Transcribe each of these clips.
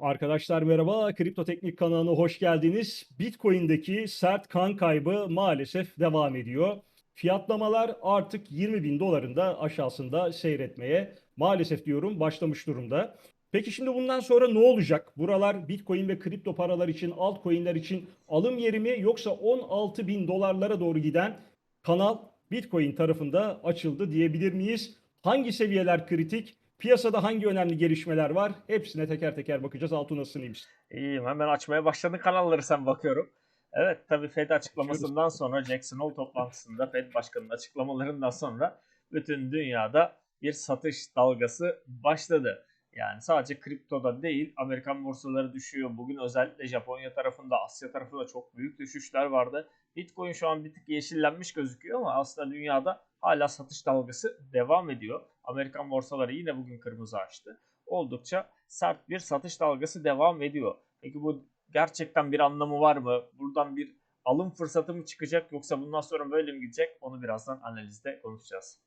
Arkadaşlar merhaba, Kripto Teknik kanalına hoş geldiniz. Bitcoin'deki sert kan kaybı maalesef devam ediyor. Fiyatlamalar artık 20 bin doların da aşağısında seyretmeye maalesef diyorum başlamış durumda. Peki şimdi bundan sonra ne olacak? Buralar Bitcoin ve kripto paralar için, altcoin'ler için alım yeri mi yoksa 16 bin dolarlara doğru giden kanal Bitcoin tarafında açıldı diyebilir miyiz? Hangi seviyeler kritik? Piyasada hangi önemli gelişmeler var? Hepsine teker teker bakacağız. Altun nasılsın iyi misin? İyiyim hemen açmaya başladın kanalları sen bakıyorum. Evet tabii Fed açıklamasından sonra Jackson Hole toplantısında Fed başkanının açıklamalarından sonra bütün dünyada bir satış dalgası başladı. Yani sadece kriptoda değil Amerikan borsaları düşüyor. Bugün özellikle Japonya tarafında Asya tarafında çok büyük düşüşler vardı. Bitcoin şu an bir tık yeşillenmiş gözüküyor ama aslında dünyada hala satış dalgası devam ediyor. Amerikan borsaları yine bugün kırmızı açtı. Oldukça sert bir satış dalgası devam ediyor. Peki bu gerçekten bir anlamı var mı? Buradan bir alım fırsatı mı çıkacak yoksa bundan sonra böyle mi gidecek? Onu birazdan analizde konuşacağız.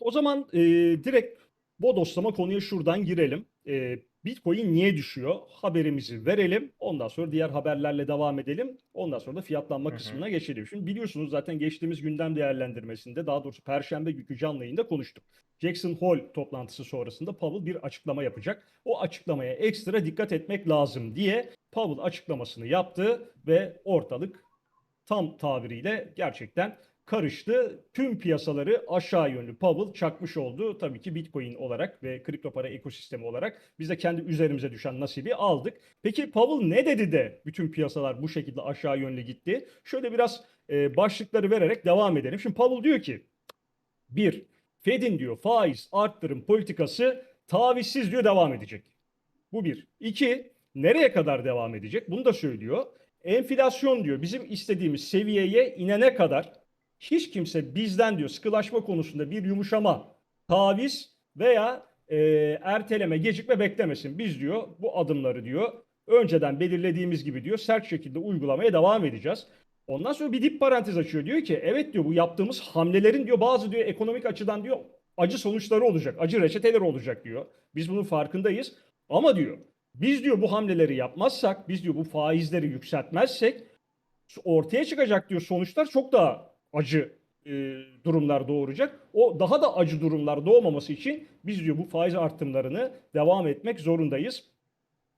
O zaman e, direkt bodoslama konuya şuradan girelim. E, Bitcoin niye düşüyor? Haberimizi verelim. Ondan sonra diğer haberlerle devam edelim. Ondan sonra da fiyatlanma Hı hı. kısmına geçelim. Şimdi biliyorsunuz zaten geçtiğimiz gündem değerlendirmesinde daha doğrusu Perşembe günkü canlı yayında konuştuk. Jackson Hole toplantısı sonrasında Powell bir açıklama yapacak. O açıklamaya ekstra dikkat etmek lazım diye Powell açıklamasını yaptı ve ortalık tam tabiriyle gerçekten karıştı. Tüm piyasaları aşağı yönlü Powell çakmış oldu. Tabii ki Bitcoin olarak ve kripto para ekosistemi olarak biz de kendi üzerimize düşen nasibi aldık. Peki Powell ne dedi de bütün piyasalar bu şekilde aşağı yönlü gitti? Şöyle biraz e, başlıkları vererek devam edelim. Şimdi Powell diyor ki bir, Fed'in diyor faiz arttırım politikası tavizsiz diyor devam edecek. Bu bir. İki, nereye kadar devam edecek? Bunu da söylüyor. Enflasyon diyor bizim istediğimiz seviyeye inene kadar hiç kimse bizden diyor sıkılaşma konusunda bir yumuşama, taviz veya e, erteleme, gecikme beklemesin. Biz diyor bu adımları diyor önceden belirlediğimiz gibi diyor sert şekilde uygulamaya devam edeceğiz. Ondan sonra bir dip parantez açıyor. Diyor ki evet diyor bu yaptığımız hamlelerin diyor bazı diyor ekonomik açıdan diyor acı sonuçları olacak, acı reçeteleri olacak diyor. Biz bunun farkındayız. Ama diyor biz diyor bu hamleleri yapmazsak, biz diyor bu faizleri yükseltmezsek ortaya çıkacak diyor sonuçlar çok daha acı e, durumlar doğuracak. O daha da acı durumlar doğmaması için biz diyor bu faiz artımlarını devam etmek zorundayız.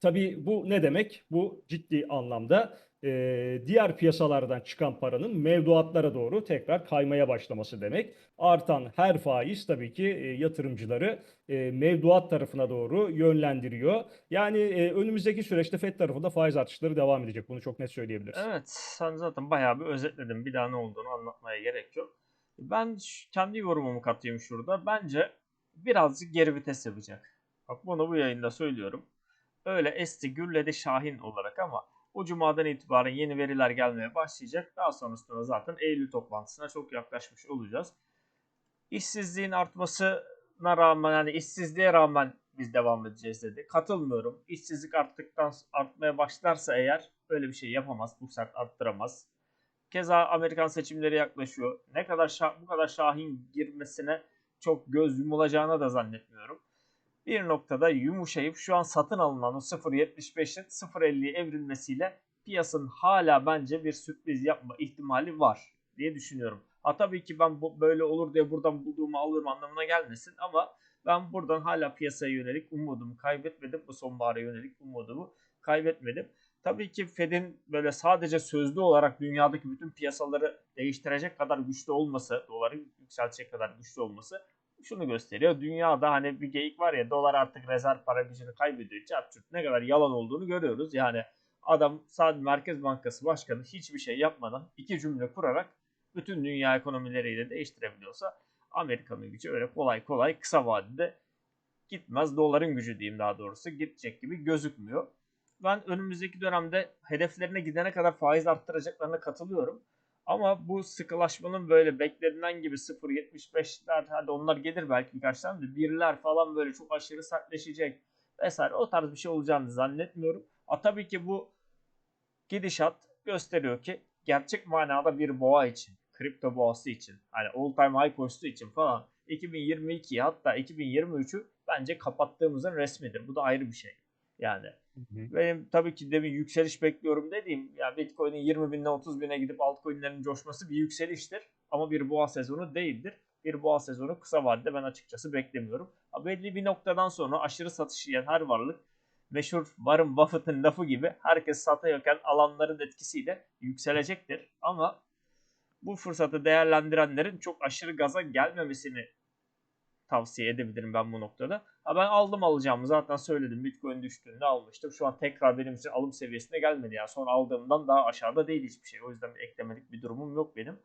Tabii bu ne demek? Bu ciddi anlamda e, diğer piyasalardan çıkan paranın mevduatlara doğru tekrar kaymaya başlaması demek. Artan her faiz tabii ki e, yatırımcıları e, mevduat tarafına doğru yönlendiriyor. Yani e, önümüzdeki süreçte FED tarafında faiz artışları devam edecek. Bunu çok net söyleyebiliriz. Evet sen zaten bayağı bir özetledin. Bir daha ne olduğunu anlatmaya gerek yok. Ben kendi yorumumu katayım şurada. Bence birazcık geri vites yapacak. Bak bunu bu yayında söylüyorum. Öyle esti gürledi Şahin olarak ama o cumadan itibaren yeni veriler gelmeye başlayacak. Daha sonrasında zaten Eylül toplantısına çok yaklaşmış olacağız. İşsizliğin artmasına rağmen yani işsizliğe rağmen biz devam edeceğiz dedi. Katılmıyorum. İşsizlik arttıktan artmaya başlarsa eğer böyle bir şey yapamaz. Bu sert arttıramaz. Keza Amerikan seçimleri yaklaşıyor. Ne kadar şah- bu kadar Şahin girmesine çok göz yumulacağını da zannetmiyorum. Bir noktada yumuşayıp şu an satın alınan o 0.75'in 0.50'ye evrilmesiyle piyasanın hala bence bir sürpriz yapma ihtimali var diye düşünüyorum. Ha tabii ki ben bu böyle olur diye buradan bulduğumu alırım anlamına gelmesin ama ben buradan hala piyasaya yönelik umudumu kaybetmedim. Bu sonbahara yönelik umudumu kaybetmedim. Tabii ki Fed'in böyle sadece sözlü olarak dünyadaki bütün piyasaları değiştirecek kadar güçlü olması, doları yükseltecek kadar güçlü olması şunu gösteriyor. Dünyada hani bir geyik var ya dolar artık rezerv para gücünü kaybediyor. Çarçurt ne kadar yalan olduğunu görüyoruz. Yani adam sadece Merkez Bankası Başkanı hiçbir şey yapmadan iki cümle kurarak bütün dünya ekonomileriyle değiştirebiliyorsa Amerika'nın gücü öyle kolay kolay kısa vadede gitmez. Doların gücü diyeyim daha doğrusu gidecek gibi gözükmüyor. Ben önümüzdeki dönemde hedeflerine gidene kadar faiz arttıracaklarına katılıyorum. Ama bu sıkılaşmanın böyle beklenilen gibi 0.75'ler hadi onlar gelir belki birkaç tane de birler falan böyle çok aşırı sertleşecek vesaire o tarz bir şey olacağını zannetmiyorum. A tabii ki bu gidişat gösteriyor ki gerçek manada bir boğa için, kripto boğası için, hani all time high koştuğu için falan 2022'yi hatta 2023'ü bence kapattığımızın resmidir. Bu da ayrı bir şey. Yani Hı hı. benim tabii ki demin yükseliş bekliyorum dediğim ya Bitcoin'in 20 binden 30 bine gidip altcoin'lerin coşması bir yükseliştir. Ama bir boğa sezonu değildir. Bir boğa sezonu kısa vadede ben açıkçası beklemiyorum. Ama belli bir noktadan sonra aşırı satış yiyen her varlık meşhur Warren Buffett'ın lafı gibi herkes satıyorken alanların etkisiyle yükselecektir. Ama bu fırsatı değerlendirenlerin çok aşırı gaza gelmemesini tavsiye edebilirim ben bu noktada. Ha ben aldım alacağımı zaten söyledim. Bitcoin düştüğünde almıştım. Şu an tekrar benim için alım seviyesine gelmedi. Yani son aldığımdan daha aşağıda değil hiçbir şey. O yüzden eklemelik bir durumum yok benim.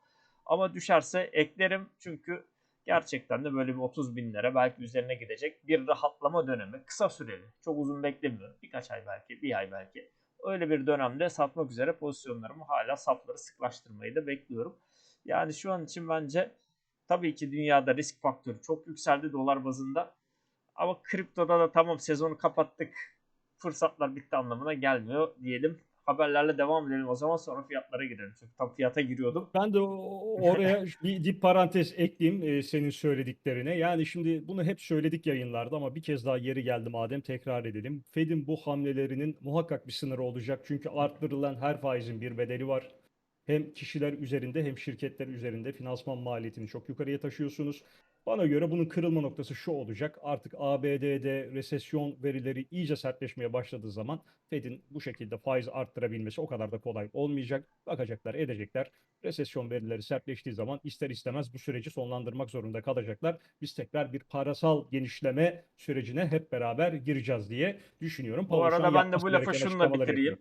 Ama düşerse eklerim. Çünkü gerçekten de böyle bir 30 binlere belki üzerine gidecek bir rahatlama dönemi. Kısa süreli. Çok uzun beklemiyorum. Birkaç ay belki, bir ay belki. Öyle bir dönemde satmak üzere pozisyonlarımı hala safları sıklaştırmayı da bekliyorum. Yani şu an için bence tabii ki dünyada risk faktörü çok yükseldi dolar bazında. Ama kriptoda da tamam sezonu kapattık. Fırsatlar bitti anlamına gelmiyor diyelim. Haberlerle devam edelim o zaman sonra fiyatlara girelim. Çünkü tam fiyata giriyordum. Ben de oraya bir dip parantez ekleyeyim e, senin söylediklerine. Yani şimdi bunu hep söyledik yayınlarda ama bir kez daha yeri geldi madem tekrar edelim. Fed'in bu hamlelerinin muhakkak bir sınırı olacak. Çünkü arttırılan her faizin bir bedeli var. Hem kişiler üzerinde hem şirketler üzerinde finansman maliyetini çok yukarıya taşıyorsunuz. Bana göre bunun kırılma noktası şu olacak. Artık ABD'de resesyon verileri iyice sertleşmeye başladığı zaman Fed'in bu şekilde faiz arttırabilmesi o kadar da kolay olmayacak. Bakacaklar, edecekler. Resesyon verileri sertleştiği zaman ister istemez bu süreci sonlandırmak zorunda kalacaklar. Biz tekrar bir parasal genişleme sürecine hep beraber gireceğiz diye düşünüyorum. Bu arada ben de bu lafı şununla bitireyim. yapıyor.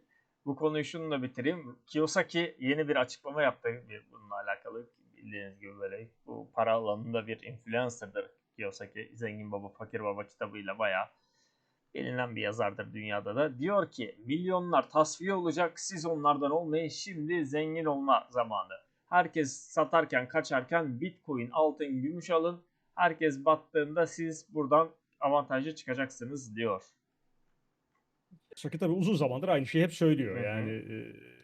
Bu konuyu şununla bitireyim. Kiyosaki yeni bir açıklama yaptı bununla alakalı. Bildiğiniz gibi böyle bu para alanında bir influencer'dır Kiyosaki. Zengin Baba Fakir Baba kitabıyla bayağı bilinen bir yazardır dünyada da. Diyor ki milyonlar tasfiye olacak siz onlardan olmayın şimdi zengin olma zamanı. Herkes satarken kaçarken bitcoin altın gümüş alın. Herkes battığında siz buradan avantajlı çıkacaksınız diyor. Saki tabii uzun zamandır aynı şeyi hep söylüyor. Hı hı. Yani e,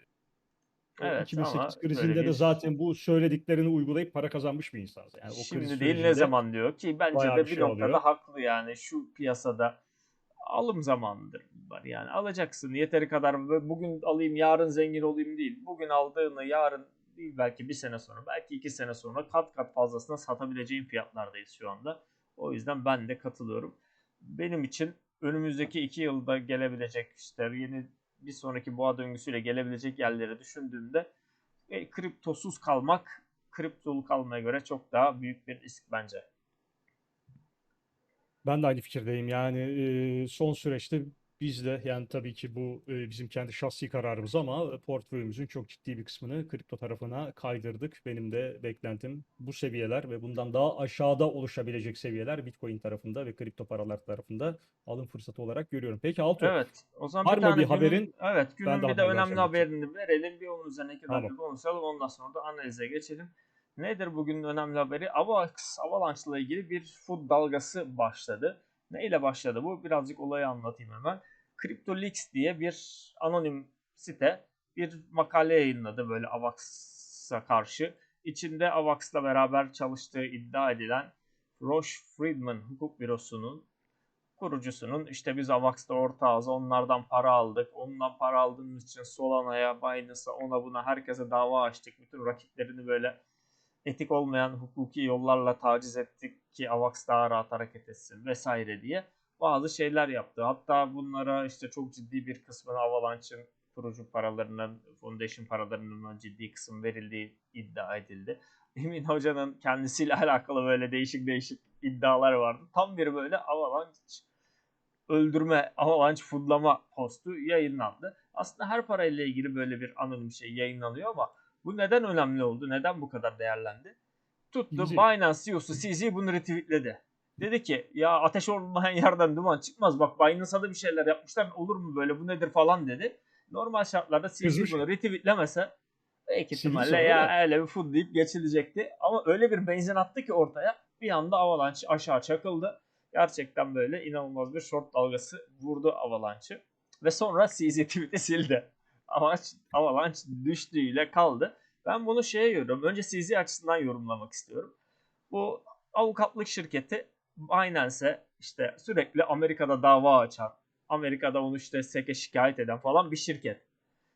Evet, 2008 ama krizinde de bir- zaten bu söylediklerini uygulayıp para kazanmış bir insan. Yani o Şimdi değil ne zaman diyor ki bence de bir şey noktada oluyor. haklı yani şu piyasada alım zamanıdır var yani alacaksın yeteri kadar ve bugün alayım yarın zengin olayım değil. Bugün aldığını yarın değil belki bir sene sonra belki iki sene sonra kat kat fazlasına satabileceğin fiyatlardayız şu anda. O yüzden ben de katılıyorum. Benim için önümüzdeki iki yılda gelebilecek işte yeni bir sonraki boğa döngüsüyle gelebilecek yerleri düşündüğümde e, kriptosuz kalmak kriptolu kalmaya göre çok daha büyük bir risk bence. Ben de aynı fikirdeyim. Yani e, son süreçte biz de yani tabii ki bu e, bizim kendi şahsi kararımız ama portföyümüzün çok ciddi bir kısmını kripto tarafına kaydırdık. Benim de beklentim bu seviyeler ve bundan daha aşağıda oluşabilecek seviyeler Bitcoin tarafında ve kripto paralar tarafında alım fırsatı olarak görüyorum. Peki Altuğ, Evet. O zaman Var bir mı tane bir günün, haberin? evet günün Ben de bir de önemli haberini verelim. Bir onun üzerine iki Tamam. konuşalım. Ondan sonra da analize geçelim. Nedir bugünün önemli haberi? Avax, Avalanche'la ilgili bir food dalgası başladı. Neyle başladı bu? Birazcık olayı anlatayım hemen. CryptoLeaks diye bir anonim site bir makale yayınladı böyle Avax'a karşı. İçinde Avax'la beraber çalıştığı iddia edilen Roche Friedman hukuk bürosunun kurucusunun işte biz Avax'ta ortağız onlardan para aldık. Ondan para aldığımız için Solana'ya, Binance'a, ona buna herkese dava açtık. Bütün rakiplerini böyle etik olmayan hukuki yollarla taciz ettik ki Avax daha rahat hareket etsin vesaire diye bazı şeyler yaptı. Hatta bunlara işte çok ciddi bir kısmını Avalanche'ın kurucu paralarının, foundation paralarının ciddi kısım verildiği iddia edildi. Emin Hoca'nın kendisiyle alakalı böyle değişik değişik iddialar vardı. Tam bir böyle Avalanche öldürme, Avalanche foodlama postu yayınlandı. Aslında her parayla ilgili böyle bir anonim şey yayınlanıyor ama bu neden önemli oldu? Neden bu kadar değerlendi? Tuttu. Binance CEO'su CZ bunu retweetledi. Dedi ki ya ateş olmayan yerden duman çıkmaz. Bak Binance'a da bir şeyler yapmışlar. Olur mu böyle bu nedir falan dedi. Normal şartlarda Kızmış. bunu retweetlemese Sildi ihtimalle ya da. öyle bir food deyip geçilecekti. Ama öyle bir benzin attı ki ortaya bir anda Avalanche aşağı çakıldı. Gerçekten böyle inanılmaz bir short dalgası vurdu Avalanche'ı. Ve sonra CZ tweet'i sildi. Avalanche, Avalanche düştüğüyle kaldı. Ben bunu şeye yorumluyorum. Önce CZ açısından yorumlamak istiyorum. Bu avukatlık şirketi Binance'e işte sürekli Amerika'da dava açan, Amerika'da onu işte SEC'e şikayet eden falan bir şirket.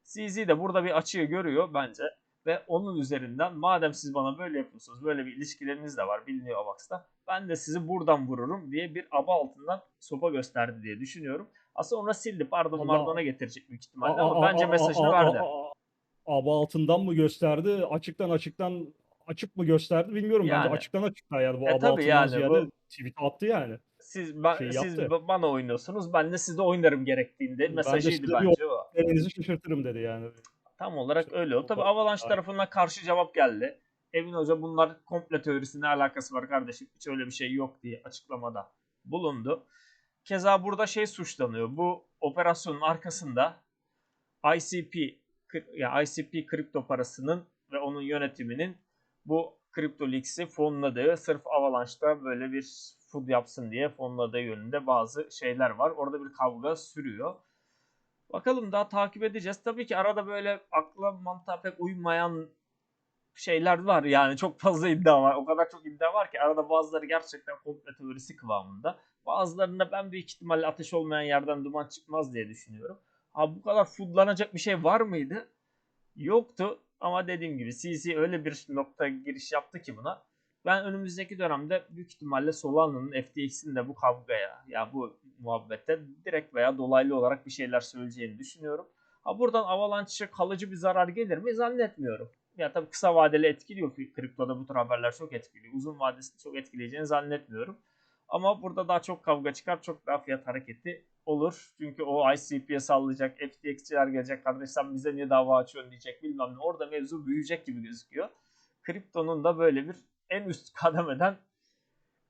CZ de burada bir açığı görüyor bence ve onun üzerinden madem siz bana böyle yapıyorsunuz, böyle bir ilişkileriniz de var biliniyor Avax'ta. Ben de sizi buradan vururum diye bir aba altından sopa gösterdi diye düşünüyorum. Aslında sonra sildi pardon mardona getirecek büyük ihtimalle ama bence mesajını verdi. Aba altından mı gösterdi? Açıktan açıktan açık mı gösterdi bilmiyorum. Yani. Bence açıktan açıktan yani bu E, aba tabii altından yani ziyade bu- tweet attı yani. Siz ben, şey siz yaptı. bana oynuyorsunuz ben de size oynarım gerektiğinde mesajıydı bir bence o. Elinizi şaşırtırım dedi yani. Tam olarak Şey, öyle o- Avalanche Aynen. tarafından karşı cevap geldi. Emin Hoca bunlar komple teorisine alakası var kardeşim. Hiç öyle bir şey yok diye açıklamada bulundu. Keza burada şey suçlanıyor. Bu operasyonun arkasında ICP yani ICP kripto parasının ve onun yönetiminin bu CryptoLeaks'i fonladığı sırf Avalanche'da böyle bir food yapsın diye fonladığı yönünde bazı şeyler var. Orada bir kavga sürüyor. Bakalım daha takip edeceğiz. Tabii ki arada böyle akla mantığa pek uymayan şeyler var. Yani çok fazla iddia var. O kadar çok iddia var ki arada bazıları gerçekten komple teorisi kıvamında. Bazılarında ben büyük ihtimalle ateş olmayan yerden duman çıkmaz diye düşünüyorum. Ha bu kadar foodlanacak bir şey var mıydı? Yoktu. Ama dediğim gibi CZ öyle bir nokta giriş yaptı ki buna. Ben önümüzdeki dönemde büyük ihtimalle Solana'nın FTX'in de bu kavgaya ya bu muhabbete direkt veya dolaylı olarak bir şeyler söyleyeceğini düşünüyorum. Ha buradan Avalanche'a kalıcı bir zarar gelir mi zannetmiyorum. Ya tabii kısa vadeli etkiliyor. Kriptoda bu tür haberler çok etkiliyor. Uzun vadesinde çok etkileyeceğini zannetmiyorum. Ama burada daha çok kavga çıkar, çok daha fiyat hareketi olur. Çünkü o ICP'ye sallayacak, FTX'çiler gelecek, kardeş sen bize niye dava açıyorsun diyecek bilmem ne. Orada mevzu büyüyecek gibi gözüküyor. Kriptonun da böyle bir en üst kademeden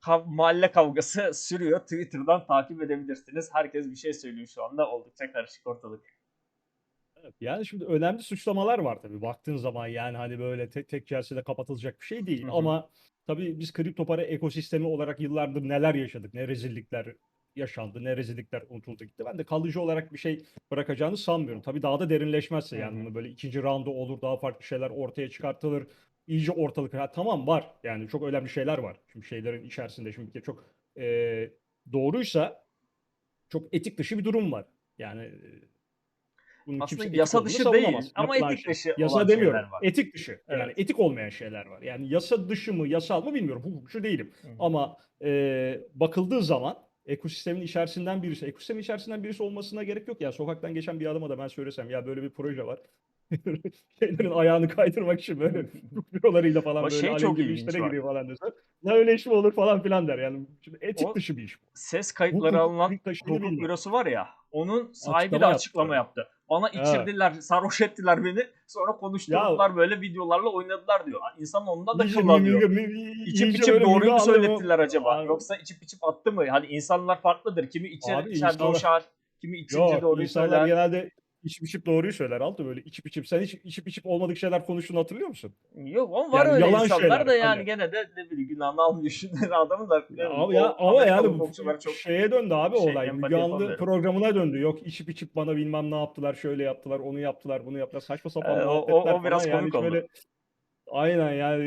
kav- mahalle kavgası sürüyor. Twitter'dan takip edebilirsiniz. Herkes bir şey söylüyor şu anda. Oldukça karışık ortalık. Evet, Yani şimdi önemli suçlamalar var tabii baktığın zaman yani hani böyle tek tek celsede kapatılacak bir şey değil. Hı hı. Ama tabii biz kripto para ekosistemi olarak yıllardır neler yaşadık, ne rezillikler yaşandı, ne rezillikler unutuldu gitti. Ben de kalıcı olarak bir şey bırakacağını sanmıyorum. Tabii daha da derinleşmezse yani bunu böyle ikinci roundu olur, daha farklı şeyler ortaya çıkartılır. İyice ortalık, ha, tamam var yani çok önemli şeyler var. Şimdi şeylerin içerisinde şimdi çok eee, doğruysa çok etik dışı bir durum var. Yani e, bunun Aslında kimse yasa dışı savunamaz. değil ama Yapılan etik şey. dışı Yasa olan demiyorum. var. Etik dışı. Yani Evet. etik olmayan şeyler var. Yani yasa dışı mı, yasal mı bilmiyorum. Hukukçu değilim. Hı hı. Ama e, bakıldığı zaman ekosistemin içerisinden birisi, ekosistemin içerisinden birisi olmasına gerek yok. Ya sokaktan geçen bir adama da ben söylesem ya böyle bir proje var. Şeylerin ayağını kaydırmak için böyle bürolarıyla falan Ama böyle şey çok gibi işlere bak. giriyor falan dese. Ne öyle iş mi olur falan filan der. Yani şimdi etik O- dışı bir iş. bu. Ses kayıtları alınan hukuk bürosu var ya onun sahibi Açıklama de yaptı. açıklama yaptı. Bana Evet. içirdiler, sarhoş ettiler beni. Sonra konuşturdular böyle videolarla oynadılar diyor. İnsan onunla da mimi- İçip içip doğruyu mu söylettiler acaba? Abi. Yoksa içip içip attı mı? Hani insanlar farklıdır. Kimi içer, Abi içer coşar, kimi içince Yok doğruyu söyler. genelde içip içip doğruyu söyler Altı böyle içip içip sen hiç içip içip olmadık şeyler konuştuğunu hatırlıyor musun? Yok ama var Yani öyle yalan insanlar şeyler, da yani hani. gene de ne bileyim günahını almıyor. Şimdi adamın da Ya, abi ya, ama Amerikalı yani bu çok şeye döndü abi şey, olay. empati Müge Anlı yapamıyorum. programına döndü. Yok içip içip bana bilmem ne yaptılar, şöyle yaptılar, onu yaptılar, bunu yaptılar. Saçma sapan Ee, o- o- muhabbetler o biraz falan yani komik hiç oldu. böyle Aynen yani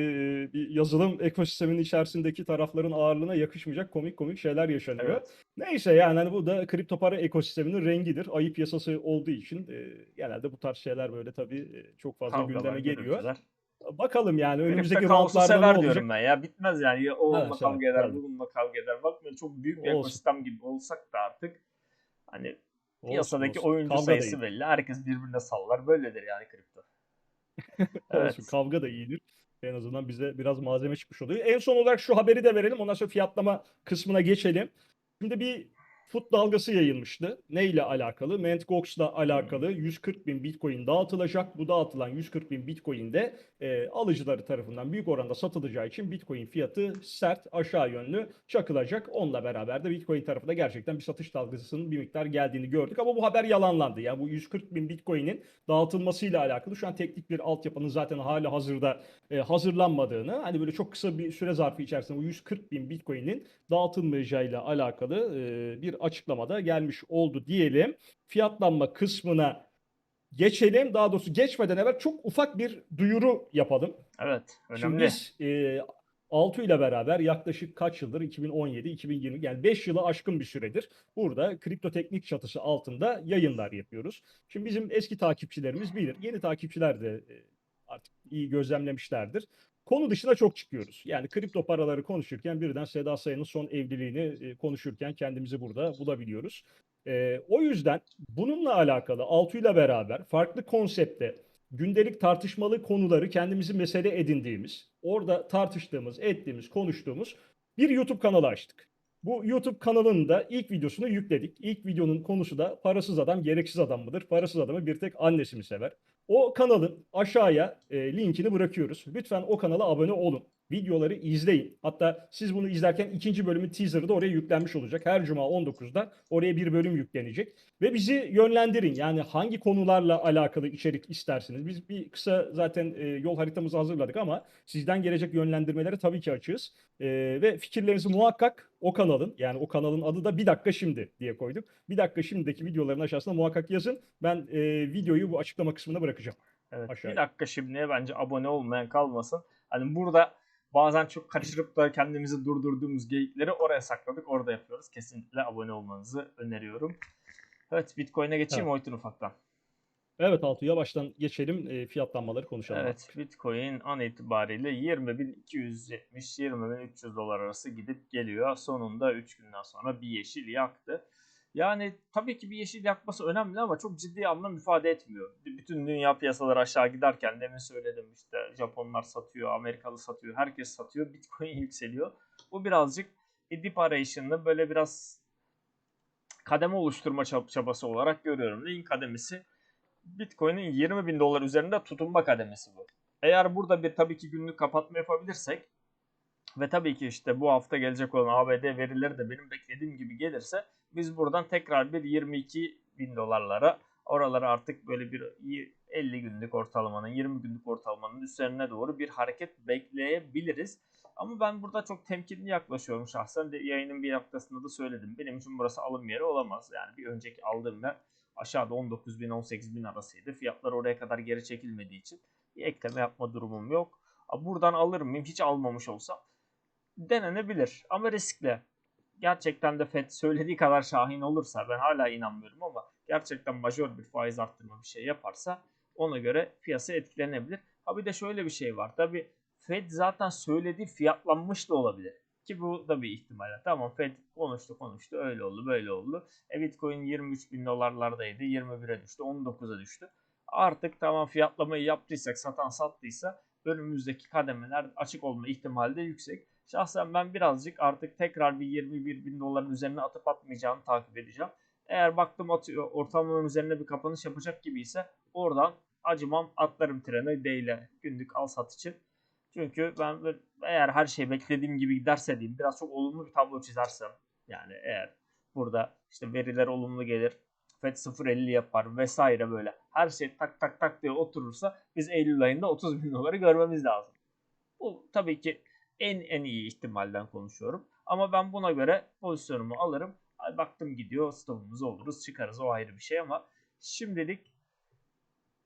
bir yazılım ekosisteminin içerisindeki tarafların ağırlığına yakışmayacak komik komik şeyler yaşanıyor. Evet. Neyse yani hani bu da kripto para ekosisteminin rengidir. Ayıp yasası olduğu için e, genelde bu tarz şeyler böyle tabii çok fazla Kavgalar, gündeme geliyor. Bakalım yani önümüzdeki roundlarda ne sever olacak? diyorum ben ya. Bitmez yani. Ya o Evet, onunla sever, kavga eder, bununla kavga eder. Bak böyle çok büyük bir Olsun. ekosistem gibi olsak da artık hani Olsun, piyasadaki olsun. oyuncu Kavga sayısı iyi. belli. Herkes birbirine sallar. Böyledir yani kripto. Evet. Olsun kavga da iyidir. En azından bize biraz malzeme çıkmış oluyor. En son olarak şu haberi de verelim. Ondan sonra fiyatlama kısmına geçelim. Şimdi bir fut dalgası yayılmıştı. Ne ile alakalı? Mt. Gox'la alakalı 140 bin Bitcoin dağıtılacak. Bu dağıtılan 140 bin Bitcoin de e, alıcıları tarafından büyük oranda satılacağı için Bitcoin fiyatı sert aşağı yönlü çakılacak. Onunla beraber de Bitcoin tarafında gerçekten bir satış dalgasının bir miktar geldiğini gördük. Ama bu haber yalanlandı. Yani bu 140 bin Bitcoin'in dağıtılmasıyla alakalı şu an teknik bir altyapının zaten hali hazırda e, hazırlanmadığını hani böyle çok kısa bir süre zarfı içerisinde bu 140 bin Bitcoin'in dağıtılmayacağıyla alakalı e, bir açıklamada gelmiş oldu diyelim. Fiyatlanma kısmına geçelim. Daha doğrusu geçmeden evvel çok ufak bir duyuru yapalım. Evet. Şimdi Önemli. biz e, Altu ile beraber yaklaşık kaç yıldır 2017 2020 yani 5 yılı aşkın bir süredir burada kripto teknik çatısı altında yayınlar yapıyoruz. Şimdi bizim eski takipçilerimiz bilir. Yeni takipçiler de e, artık iyi gözlemlemişlerdir. Konu dışına çok çıkıyoruz. Yani kripto paraları konuşurken birden Seda Sayan'ın son evliliğini e, konuşurken kendimizi burada bulabiliyoruz. E, o yüzden bununla alakalı Altu'yla beraber farklı konsepte gündelik tartışmalı konuları kendimizi mesele edindiğimiz, orada tartıştığımız, ettiğimiz, konuştuğumuz bir YouTube kanalı açtık. Bu YouTube kanalının da ilk videosunu yükledik. İlk videonun konusu da parasız adam gereksiz adam mıdır? Parasız adamı bir tek annesi mi sever? O kanalın aşağıya e, linkini bırakıyoruz. Lütfen o kanala abone olun. Videoları izleyin. Hatta siz bunu izlerken ikinci bölümün teaserı da oraya yüklenmiş olacak. Her cuma 19'da oraya bir bölüm yüklenecek. Ve bizi yönlendirin. Yani hangi konularla alakalı içerik istersiniz? Biz bir kısa zaten e, yol haritamızı hazırladık ama sizden gelecek yönlendirmelere tabii ki açığız. E, ve fikirlerinizi muhakkak o kanalın yani o kanalın adı da bir dakika şimdi diye koyduk. Bir dakika şimdideki videoların aşağısına muhakkak yazın. Ben e, videoyu bu açıklama kısmına bırakacağım. Evet. Aşağıya. Bir dakika şimdiye bence abone olmayan kalmasın. Hani burada bazen çok kaçırıp da kendimizi durdurduğumuz geyikleri oraya sakladık. Orada yapıyoruz. Kesinlikle abone olmanızı öneriyorum. Evet Bitcoin'e geçeyim Evet. Oytun ufaktan. Evet Altu yavaştan geçelim e, fiyatlanmaları konuşalım. Evet Bitcoin an itibariyle 20.270-20.300 dolar arası gidip geliyor. Sonunda 3 günden sonra bir yeşil yaktı. Yani tabii ki bir yeşil yakması önemli ama çok ciddi anlam ifade etmiyor. Bütün dünya piyasaları aşağı giderken demin söyledim işte Japonlar satıyor, Amerikalı satıyor, herkes satıyor, Bitcoin yükseliyor. Bu birazcık bir dip arayışında böyle biraz kademe oluşturma çab- çabası olarak görüyorum. Neyin kademesi? Bitcoin'in 20 bin dolar üzerinde tutunma kademesi bu. Eğer burada bir tabii ki günlük kapatma yapabilirsek ve tabii ki işte bu hafta gelecek olan ABD verileri de benim beklediğim gibi gelirse biz buradan tekrar bir 22 bin dolarlara oralara artık böyle bir 50 günlük ortalamanın 20 günlük ortalamanın üzerine doğru bir hareket bekleyebiliriz. Ama ben burada çok temkinli yaklaşıyorum şahsen. De, yayının bir noktasında da söyledim. Benim için burası alım yeri olamaz. Yani bir önceki aldığım yer aşağıda 19 bin 18 bin arasıydı. Fiyatlar oraya kadar geri çekilmediği için bir ekleme yapma durumum yok. Buradan alır mıyım? Hiç almamış olsam denenebilir ama riskli. Gerçekten de FED söylediği kadar şahin olursa ben hala inanmıyorum ama gerçekten majör bir faiz arttırma bir şey yaparsa ona göre piyasa etkilenebilir. Ha bir de şöyle bir şey var. Tabi Fed zaten söylediği fiyatlanmış da olabilir. Ki bu da bir ihtimal. Tamam Fed konuştu konuştu öyle oldu böyle oldu. E Bitcoin 23 bin dolarlardaydı 21'e düştü 19'a düştü. Artık tamam fiyatlamayı yaptıysak satan sattıysa önümüzdeki kademeler açık olma ihtimali de yüksek. Şahsen ben birazcık artık tekrar bir 21 bin doların üzerine atıp atmayacağını takip edeceğim. Eğer baktım atıyor ortalamanın üzerine bir kapanış yapacak gibi ise oradan acımam atlarım trene değil günlük al sat için. Çünkü ben eğer her şey beklediğim gibi giderse diyeyim biraz çok olumlu bir tablo çizersem yani eğer burada işte veriler olumlu gelir FED 0.50 yapar vesaire böyle her şey tak tak tak diye oturursa biz Eylül ayında 30 bin doları görmemiz lazım. Bu tabii ki en en iyi ihtimalden konuşuyorum. Ama ben buna göre pozisyonumu alırım. Baktım gidiyor stopumuzu oluruz çıkarız o ayrı bir şey ama şimdilik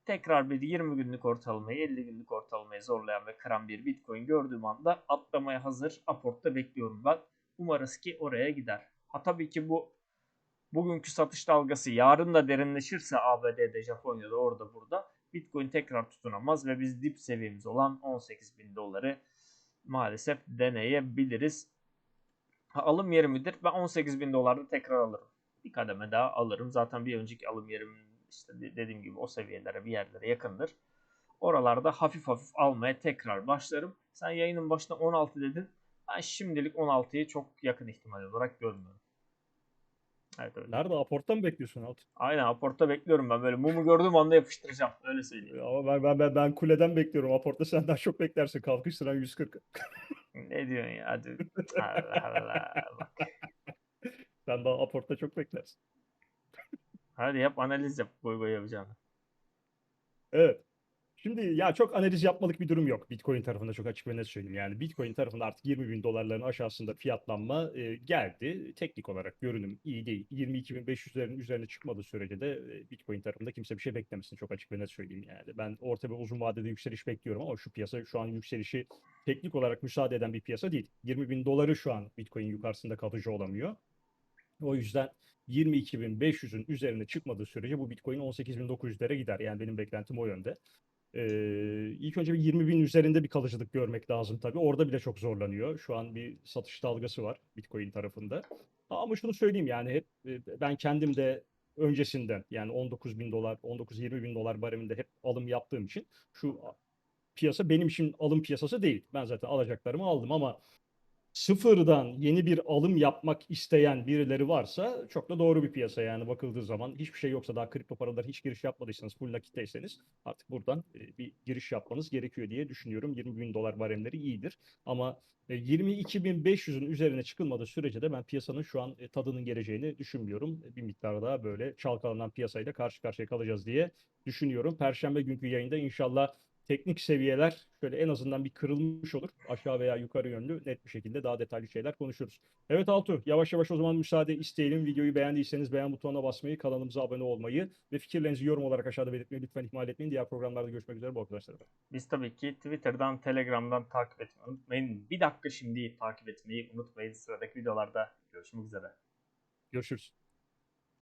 tekrar bir 20 günlük ortalamayı 50 günlük ortalamayı zorlayan ve kıran bir bitcoin gördüğüm anda atlamaya hazır aportta bekliyorum ben. Umarız ki oraya gider. Ha tabii ki bu bugünkü satış dalgası yarın da derinleşirse ABD'de, Japonya'da, orada burada Bitcoin tekrar tutunamaz ve biz dip seviyemiz olan 18 bin doları maalesef deneyebiliriz. Ha, alım yeri midir? Ben 18 bin dolarda tekrar alırım. Bir kademe daha alırım. Zaten bir önceki alım yerim işte de- dediğim gibi o seviyelere bir yerlere yakındır. Oralarda hafif hafif almaya tekrar başlarım. Sen yayının başında 16 dedin. Ben şimdilik 16'yı çok yakın ihtimal olarak görmüyorum. Evet öyle. Nerede? Aportta mı bekliyorsun Altu? Aynen aportta bekliyorum ben böyle mumu gördüğüm anda yapıştıracağım. Öyle söyleyeyim. Ama ben, ben, ben, ben kuleden bekliyorum. Aportta sen daha çok beklersin. Kalkış sıran 140. Ne diyorsun ya? Hadi. Allah Allah. Bak. Sen daha aportta çok beklersin. Hadi yap analiz yap. Goy goy yapacağını. Evet. Şimdi ya çok analiz yapmalık bir durum yok. Bitcoin tarafında çok açık ve net söyleyeyim. Yani Bitcoin tarafında artık 20 bin dolarların aşağısında fiyatlanma e, geldi. Teknik olarak görünüm iyi değil. 22.500'lerin üzerine çıkmadığı sürece de e, Bitcoin tarafında kimse bir şey beklemesin. Çok açık ve net söyleyeyim yani. Ben orta ve uzun vadede yükseliş bekliyorum ama şu piyasa şu an yükselişi teknik olarak müsaade eden bir piyasa değil. 20 bin doları şu an Bitcoin yukarısında kalıcı olamıyor. O yüzden 22.500'ün üzerine çıkmadığı sürece bu Bitcoin 18.900'lere gider. Yani benim beklentim o yönde. Ee, ilk önce bir 20 bin üzerinde bir kalıcılık görmek lazım tabii. Orada bile çok zorlanıyor. Şu an bir satış dalgası var Bitcoin tarafında. Ama şunu söyleyeyim yani hep e, ben kendim de öncesinden yani 19 bin dolar, 19-20 bin dolar bareminde hep alım yaptığım için şu piyasa benim için alım piyasası değil. Ben zaten alacaklarımı aldım ama sıfırdan yeni bir alım yapmak isteyen birileri varsa çok da doğru bir piyasa yani bakıldığı zaman hiçbir şey yoksa daha kripto paralara hiç giriş yapmadıysanız full nakitteyseniz artık buradan e, bir giriş yapmanız gerekiyor diye düşünüyorum. 20 bin dolar baremleri iyidir ama e, 22.500'ün üzerine çıkılmadığı sürece de ben piyasanın şu an e, tadının geleceğini düşünmüyorum. E, Bir miktar daha böyle çalkalanan piyasayla karşı karşıya kalacağız diye düşünüyorum. Perşembe günkü yayında inşallah teknik seviyeler şöyle en azından bir kırılmış olur. Aşağı veya yukarı yönlü net bir şekilde daha detaylı şeyler konuşuruz. Evet Altu yavaş yavaş o zaman müsaade isteyelim. Videoyu beğendiyseniz beğen butonuna basmayı, kanalımıza abone olmayı ve fikirlerinizi yorum olarak aşağıda belirtmeyi lütfen ihmal etmeyin. Diğer programlarda görüşmek üzere bu arkadaşlar. Biz tabii ki Twitter'dan, Telegram'dan takip etmeyi unutmayın. Bir dakika şimdi takip etmeyi unutmayın. Sıradaki videolarda görüşmek üzere. Görüşürüz.